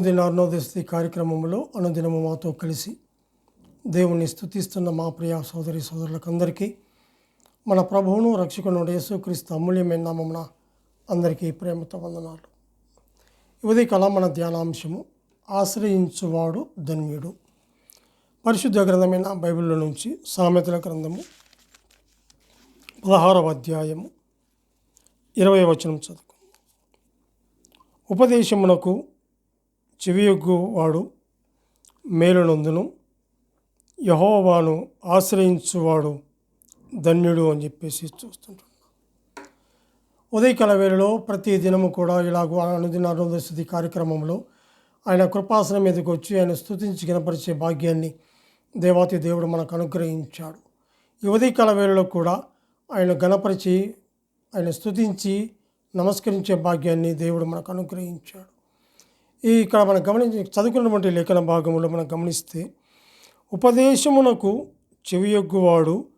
అనుదిన అరుణోదయస్థి కార్యక్రమంలో అనుదినము మాతో కలిసి దేవుణ్ణి స్థుతిస్తున్న మా ప్రియ సోదరి సోదరులకు అందరికీ మన ప్రభువును రక్షకును యేసుక్రీస్తు అమూల్యమైన నామమున అందరికీ ప్రేమతో వందనాలు. ఇవది కళ మన ధ్యానాంశము. ఆశ్రయించువాడు ధన్యుడు. పరిశుద్ధ గ్రంథమైన బైబిల్లో నుంచి సామెతల గ్రంథము పదహారవ అధ్యాయము ఇరవై వచనం చదువు ఉపదేశమునకు చెవియొగ్గు వాడు మేలునందును. యహోవాను ఆశ్రయించువాడు ధన్యుడు అని చెప్పేసి చూస్తుంటున్నాం ఉదయకాల వేళలో ప్రతి దినము కూడా ఇలాగూ అనుదిన అరుణోదయస్థితి కార్యక్రమంలో ఆయన కృపాసనం మీదకి వచ్చి ఆయన స్థుతించి కనపరిచే భాగ్యాన్ని దేవాతి దేవుడు మనకు అనుగ్రహించాడు. ఈ ఉదయకాల వేళలో కూడా ఆయన గణపరిచి ఆయన స్థుతించి నమస్కరించే భాగ్యాన్ని దేవుడు మనకు అనుగ్రహించాడు. ఈ ఇక్కడ మనం గమనించి చదువుకున్నటువంటి లేఖన భాగంలో మనం గమనిస్తే ఉపదేశమునకు చెవియొగ్గువాడు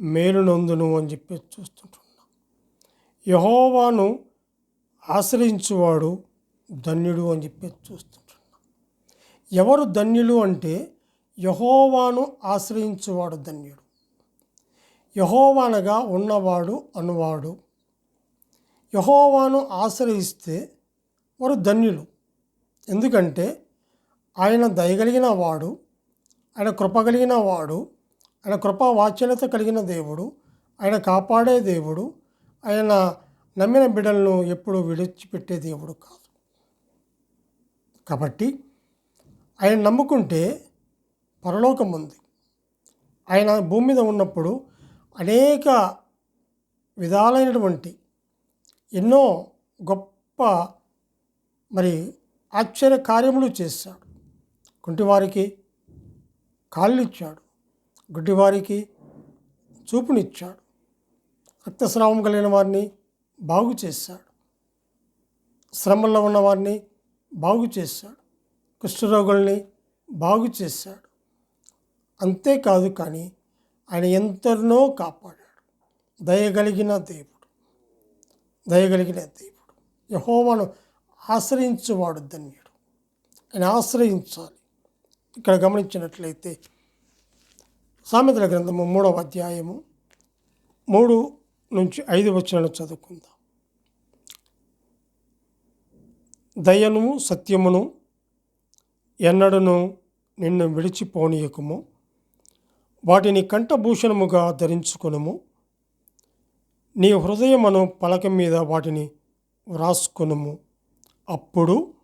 మేలునందును అని చెప్పి చూస్తుంటున్నాం. యహోవాను ఆశ్రయించువాడు ధన్యుడు అని చెప్పి చూస్తుంటున్నాం. ఎవరు ధన్యులు అంటే యహోవాను ఆశ్రయించువాడు ధన్యుడు. యహోవానగా ఉన్నవాడు అనువాడు. యహోవాను ఆశ్రయిస్తే వారు ధన్యులు. ఎందుకంటే ఆయన దయగలిగిన వాడు ఆయన కృప కలిగిన వాడు ఆయన కృపా వాచ్యలత కలిగిన దేవుడు ఆయన కాపాడే దేవుడు ఆయన నమ్మిన బిడ్డలను ఎప్పుడు విడిచిపెట్టే దేవుడు కాదు. కాబట్టి ఆయన నమ్ముకుంటే పరలోకం ఉంది. ఆయన భూమి మీద ఉన్నప్పుడు అనేక విధాలైనటువంటి ఎన్నో గొప్ప మరి ఆశ్చర్య కార్యములు చేశాడు. కుంటివారికి కాళ్ళు ఇచ్చాడు గుడ్డివారికి చూపునిచ్చాడు. రక్తస్రావం కలిగిన వారిని బాగు చేశాడు. శ్రమల్లో ఉన్న వారిని బాగు చేశాడు. కుష్ఠరోగుల్ని బాగు చేశాడు. అంతేకాదు కానీ ఆయన ఎంతనో కాపాడాడు. దయగలిగిన దేవుడు. దయగలిగిన దేవుడు. యహోవాను ఆశ్రయించువాడు ధన్యుడు. ఆయన ఆశ్రయించాలి. ఇక్కడ గమనించినట్లయితే సామెతల గ్రంథము మూడవ అధ్యాయము మూడు నుంచి ఐదు వచనాలు చదువుకుందాం. దయను సత్యమును ఎన్నడను నిన్ను విడిచిపోనీయకము. వాటిని కంఠభూషణముగా ధరించుకునుము. నీ హృదయమును పలక మీద వాటిని వ్రాసుకునుము. అప్పుడు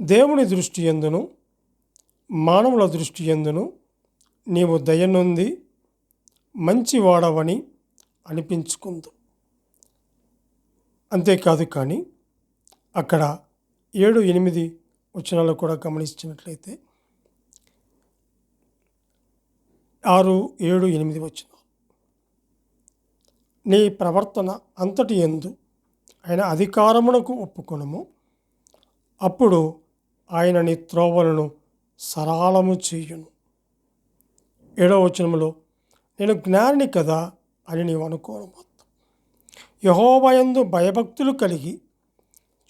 దేవుని దృష్టి ఎందును? మానవుల దృష్టి ఎందును? నీవు దయనుంది మంచివాడవని అనిపించుకుందు. అంతేకాదు కానీ అక్కడ ఏడు ఎనిమిది వచనాలు కూడా గమనించినట్లయితే ఆరు ఏడు ఎనిమిది వచ్చిన నీ ప్రవర్తన అంతటి ఎందు ఆయన అధికారమునకు ఒప్పుకొనము. అప్పుడు ఆయన నీ త్రోవలను సరళము చేయును. ఏడవ వచనంలో నేను జ్ఞానిని కదా అని నీవు అనుకోను మొత్తం. యహోభయందు భయభక్తులు కలిగి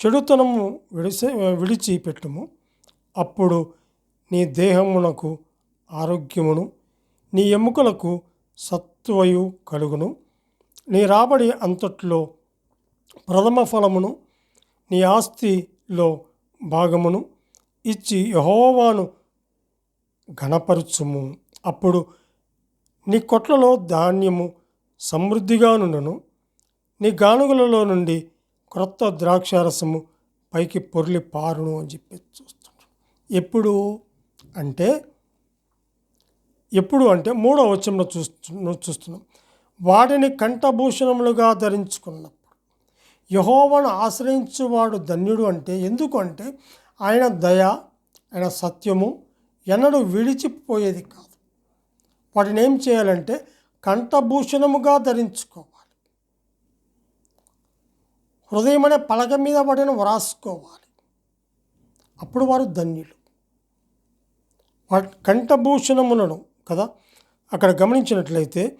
చెడుతనము విడిసి విడిచిపెట్టుము. అప్పుడు నీ దేహమునకు ఆరోగ్యమును నీ ఎముకలకు సత్వయు కలుగును. నీ రాబడి అంతట్లో ప్రథమ ఫలమును నీ ఆస్తిలో భాగమును ఇచ్చి యహోవాను ఘనపరుచుము. అప్పుడు నీ కొట్లలో ధాన్యము సమృద్ధిగా నుండును. నీ గానుగులలో నుండి క్రొత్త ద్రాక్షారసము పైకి పొర్లి పారును అని చెప్పి చూస్తుంటాడు ఎప్పుడు అంటే ఎప్పుడు అంటే మూడో వచ్చంలో చూస్తు చూస్తున్నాం. వాటిని కంఠభూషణములుగా ధరించుకున్నప్పుడు. యహోవను ఆశ్రయించువాడు ధన్యుడు అంటే ఎందుకు అంటే ఆయన దయ ఆయన సత్యము ఎన్నడూ విడిచిపోయేది కాదు. వాటిని ఏం చేయాలంటే కంఠభూషణముగా ధరించుకోవాలి. హృదయం అనే పలక మీద వాటిని వ్రాసుకోవాలి. అప్పుడు వారు ధన్యులు. వాటి కంఠభూషణములను కదా అక్కడ గమనించినట్లయితే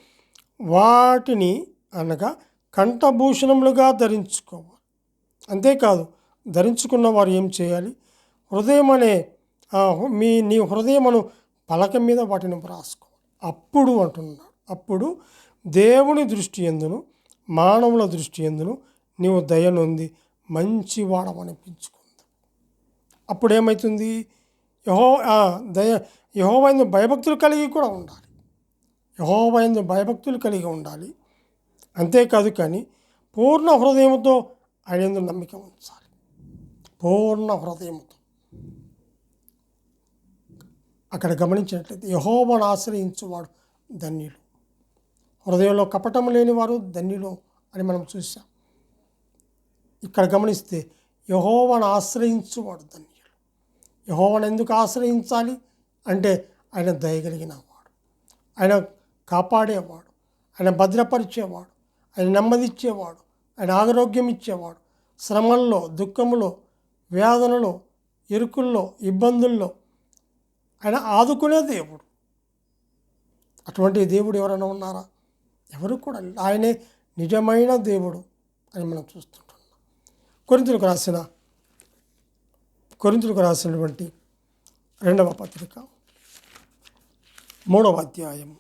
వాటిని అనగా కంఠభూషణములుగా ధరించుకోవాలి అంతేకాదు ధరించుకున్న వారు ఏం చేయాలి? హృదయం అనే మీ నీ హృదయమును పలక మీద వాటిని వ్రాసుకో. అప్పుడు అంటున్నాడు. అప్పుడు దేవుని దృష్టి ఎందును? మానవుల దృష్టి ఎందును? నీవు దయనుంది మంచివాడమనిపించుకుంది అప్పుడు ఏమవుతుంది యహో దయ యహోవైన భయభక్తులు కలిగి కూడా ఉండాలి. యహోవైన భయభక్తులు కలిగి ఉండాలి. అంతేకాదు కానీ పూర్ణ హృదయంతో ఆయన నమ్మిక ఉంచాలి. పూర్ణ హృదయంతో అక్కడ గమనించినట్లయితే యహోవను ఆశ్రయించువాడు ధన్యులు హృదయంలో కపటం లేనివారు ధన్యులు అని మనం చూసాం ఇక్కడ గమనిస్తే యహోవను ఆశ్రయించువాడు ధన్యులు యహోవను ఎందుకు ఆశ్రయించాలి? అంటే ఆయన దయగలిగిన వాడు. ఆయన కాపాడేవాడు. ఆయన భద్రపరిచేవాడు. ఆయన నెమ్మదిచ్చేవాడు. ఆయన ఆరోగ్యం ఇచ్చేవాడు. శ్రమల్లో దుఃఖములో వేదనలో ఇరుకుల్లో ఇబ్బందుల్లో ఆయన ఆదుకునే దేవుడు. అటువంటి దేవుడు ఎవరైనా ఉన్నారా? ఎవరు కూడా ఆయనే నిజమైన దేవుడు అని మనం చూస్తుంటున్నాం. కొరింతలకు రాసిన కొరింతలకు రాసినటువంటి రెండవ పత్రిక మూడవ అధ్యాయం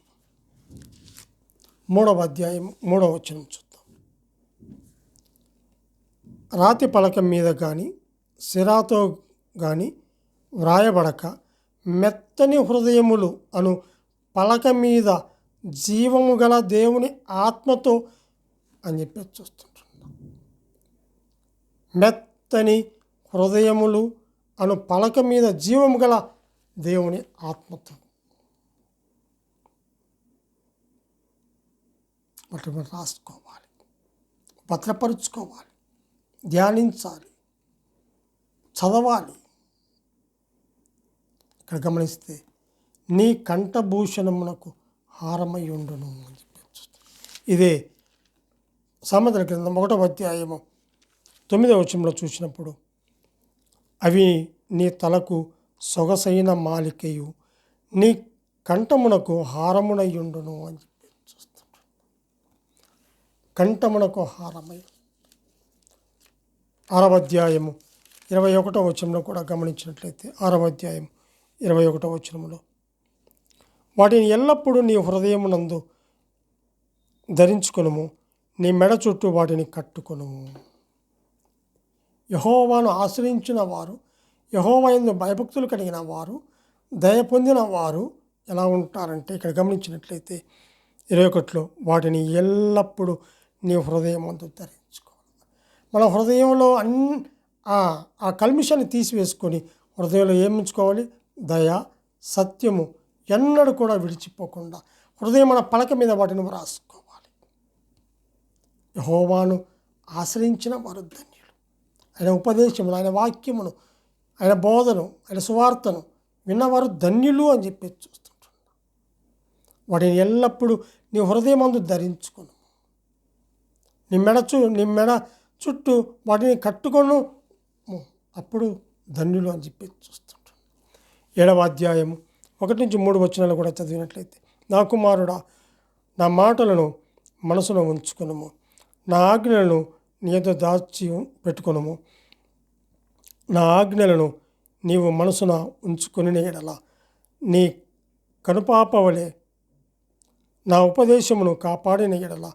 మూడవ అధ్యాయం మూడవ వచనం చూద్దాం. రాతి పలకం మీద కానీ సిరాతో కానీ వ్రాయబడక మెత్తని హృదయములు అను పలక మీద జీవము గల దేవుని ఆత్మతో అని చెప్పి చూస్తుంటున్నాం. మెత్తని హృదయములు అను పలక మీద జీవము గల దేవుని ఆత్మతో. వాటిని రాసుకోవాలి భద్రపరుచుకోవాలి. ధ్యానించాలి. చదవాలి. ఇక్కడ గమనిస్తే నీ కంఠభూషణమునకు హారమై ఉండును అని చెప్పచ్చు. ఇదే సామెతల గ్రంథం ఒకటో అధ్యాయము తొమ్మిదవ వచనంలో చూసినప్పుడు అవి నీ తలకు సొగసైన మాలికయు నీ కంఠమునకు హారమునై ఉండును అని చెప్పి కంఠమునకు హారమై. ఆరవ అధ్యాయము ఇరవై ఒకటో వచనంలో కూడా గమనించినట్లయితే ఆరవ అధ్యాయం ఇరవై ఒకటో వచనంలో వాటిని ఎల్లప్పుడూ నీ హృదయమునందు ధరించుకునుము నీ మెడ చుట్టూ వాటిని కట్టుకొనుము. యహోవాను ఆశ్రయించిన వారు యహోవాయందు భయభక్తులు కలిగిన వారు దయ పొందిన వారు ఎలా ఉంటారంటే ఇక్కడ గమనించినట్లయితే ఇరవై ఒకటిలో వాటిని ఎల్లప్పుడూ నీ హృదయం అందు ధరించుకోవాలి మన హృదయంలో అన్ ఆ ఆ కల్మిషాన్ని తీసివేసుకొని హృదయంలో ఏం ఉంచుకోవాలి దయ సత్యము ఎన్నడూ కూడా విడిచిపోకుండా హృదయం మన పలక మీద వాటిని రాసుకోవాలి యహోవాను ఆశ్రయించిన వారు ధన్యులు. ఆయన ఉపదేశములు ఆయన వాక్యమును ఆయన బోధను ఆయన సువార్తను విన్నవారు ధన్యులు అని చెప్పి చూస్తుంటున్నారు వాటిని ఎల్లప్పుడూ నీ హృదయం అందు ధరించుకును. నీ మెడ చు నీ మెడ చుట్టూ వాటిని కట్టుకొను. అప్పుడు ధన్యులు అని చెప్పి చూస్తుంటాను ఏడవ అధ్యాయము ఒకటి నుంచి మూడు వచనాలు కూడా చదివినట్లయితే నా కుమారుడా నా మాటలను మనసులో ఉంచుకునము. నా ఆజ్ఞలను నీతో దాచి పెట్టుకునము. నా ఆజ్ఞలను నీవు మనసున ఉంచుకుని ఎడల. నీ కనుపాపవలే నా ఉపదేశమును కాపాడిన ఎడల.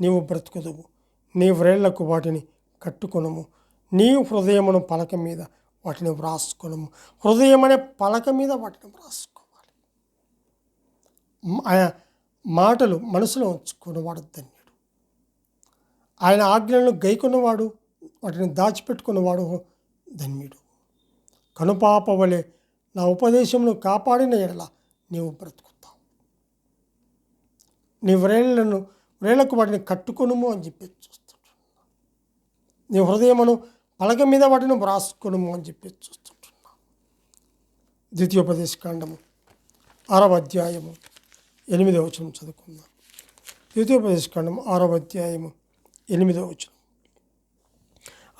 నీవు బ్రతుకుదువు. నీ వ్రేళ్ళకు వాటిని కట్టుకొనము. నీ హృదయమును పలక మీద వాటిని వ్రాసుకునము. హృదయం అనే పలక మీద వాటిని వ్రాసుకోవాలి. ఆయన మాటలు మనసులో ఉంచుకున్నవాడు ధన్యుడు. ఆయన ఆజ్ఞలను గైకొన్నవాడు వాటిని దాచిపెట్టుకున్నవాడు ధన్యుడు. కనుపాప వలె నా ఉపదేశమును కాపాడిన ఎడల నీవు బ్రతుకుతావు. నీ వ్రేళ్ళను వ్రేళ్ళకు వాటిని కట్టుకొనుము అని చెప్పి నీ హృదయమును పలక మీద వాటిని వ్రాసుకును అని చెప్పి చూస్తుంటున్నా. ద్వితీయోపదేశ కాండము ఆరవ అధ్యాయము ఎనిమిదవ వచనం చదువుకుందాం. ద్వితీయోపదేశ కాండము ఆరవ అధ్యాయము ఎనిమిదవ వచనం.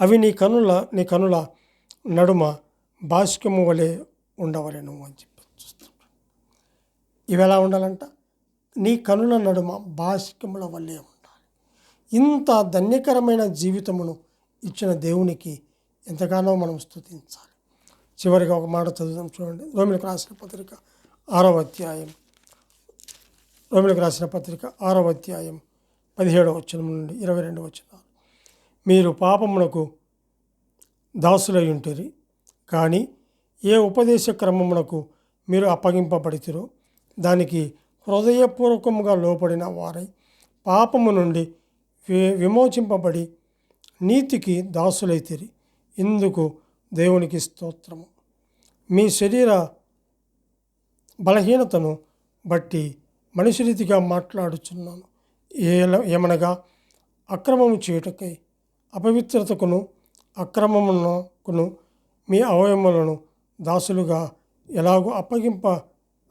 అవి నీ కనుల నీ కనుల నడుమ బాష్కము వలె ఉండవలెను అని చెప్పి చూస్తున్నాడు ఇవి ఎలా ఉండాలంట? నీ కనుల నడుమ బాష్కముల వల్లే ఉండాలి. ఇంత ధన్యకరమైన జీవితమును ఇచ్చిన దేవునికి ఎంతగానో మనం స్తుతించాలి. చివరిగా ఒక మాట చదువుదాం చూడండి. రోమిలకు రాసిన పత్రిక ఆరవ అధ్యాయం. రోమిలకు రాసిన పత్రిక ఆరవ అధ్యాయం పదిహేడవ వచనం నుండి ఇరవై రెండు వచనాలు. మీరు పాపమునకు దాసులై ఉంటుంది కానీ ఏ ఉపదేశ క్రమమునకు మీరు అప్పగింపబడితిరో దానికి హృదయపూర్వకముగా లోపడిన వారై పాపము నుండి వి విమోచింపబడి నీతికి దాసులైతిరి. ఇందుకు దేవునికి స్తోత్రము. మీ శరీర బలహీనతను బట్టి మనిషి రీతిగా మాట్లాడుచున్నాను. ఏమనగా అక్రమము చేయుటకై అపవిత్రతకును అక్రమమునకును మీ అవయములను దాసులుగా ఎలాగో అప్పగింప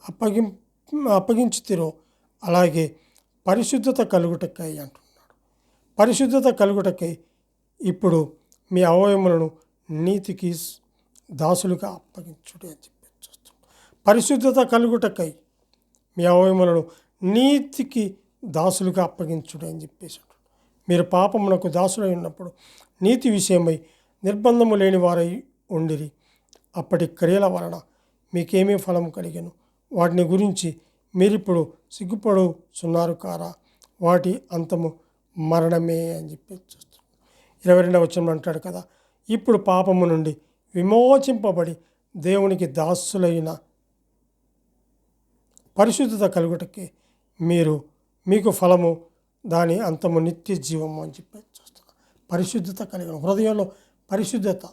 అప్పగిం అప్పగించుతిరో అలాగే పరిశుద్ధత కలుగుటకై అంటున్నాడు. పరిశుద్ధత కలుగుటకై ఇప్పుడు మీ అవయములను నీతికి దాసులుగా అప్పగించుడి అని చెప్పి చూస్తాం పరిశుద్ధత కలుగుటకై మీ అవయములను నీతికి దాసులుగా అప్పగించుడు అని చెప్పేసి మీరు పాపమునకు దాసులై ఉన్నప్పుడు నీతి విషయమై నిర్బంధము లేని వారై ఉండిరి. అప్పటి క్రియల వలన మీకేమీ ఫలం కలిగను. వాటిని గురించి మీరిప్పుడు సిగ్గుపడుచున్నారు కారా? వాటి అంతము మరణమే అని చెప్పి ఇరవై రెండవ వచనం అంటాడు కదా ఇప్పుడు పాపము నుండి విమోచింపబడి దేవునికి దాసులైన పరిశుద్ధత కలుగుటకి మీరు మీకు ఫలము దాని అంతము నిత్య జీవము అని చెప్పి చూస్తున్నాం. పరిశుద్ధత కలిగిన హృదయంలో పరిశుద్ధత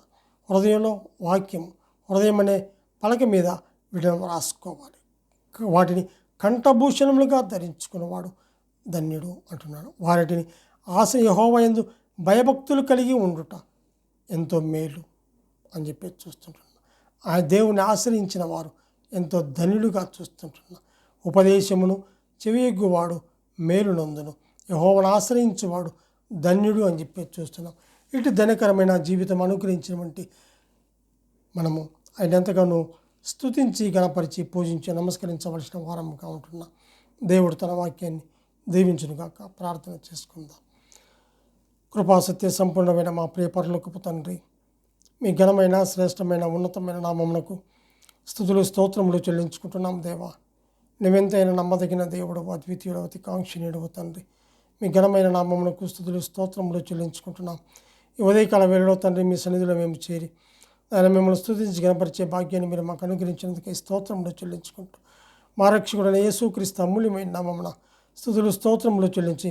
హృదయంలో వాక్యం హృదయం అనే పలక మీద వీటిని రాసుకోవాలి. వాటిని కంఠభూషణములుగా ధరించుకున్నవాడు ధన్యుడు అంటున్నాడు. వాటిని ఆశ యహోవయందు భయభక్తులు కలిగి ఉండుట ఎంతో మేలు అని చెప్పి చూస్తుంటున్నా. ఆ దేవుని ఆశ్రయించిన వారు ఎంతో ధనులుగా చూస్తుంటున్నా. ఉపదేశమును చెవియగ్గువాడు మేలు నందును యహోవను ఆశ్రయించేవాడు ధన్యుడు అని చెప్పి చూస్తున్నాం. ఇటు ధనకరమైన జీవితం అనుకరించినటువంటి మనము ఆయన ఎంతగానో స్థుతించి గణపరిచి పూజించి నమస్కరించవలసిన వారముగా ఉంటున్నా. దేవుడు తన వాక్యాన్ని దీవించునుగాక ప్రార్థన చేసుకుందాం. కృపాసత్య సంపూర్ణమైన మా ప్రియ తండ్రి. మీ ఘనమైన శ్రేష్టమైన ఉన్నతమైన నామమునకు స్థుతులు స్తోత్రములు చెల్లించుకుంటున్నాం దేవా. నువ్వెంతైనా నమ్మదగిన దేవుడు అద్వితీయుడు అతి కాంక్షణీయుడు తండ్రి. మీ ఘనమైన నామమునకు స్థుతులు స్తోత్రములు చెల్లించుకుంటున్నాం. ఈ ఉదయకాల వేళలో తండ్రి మీ సన్నిధిలో మేము చేరి ఆయన మిమ్మల్ని స్థుతించి గణపరిచే భాగ్యాన్ని మీరు మాకు అనుగ్రహించినందుకే స్తోత్రములు చెల్లించుకుంటూ మా రక్షకుడైన యేసుక్రీస్తు అమూల్యమైన నామమున స్థుతులు స్తోత్రములు చెల్లించి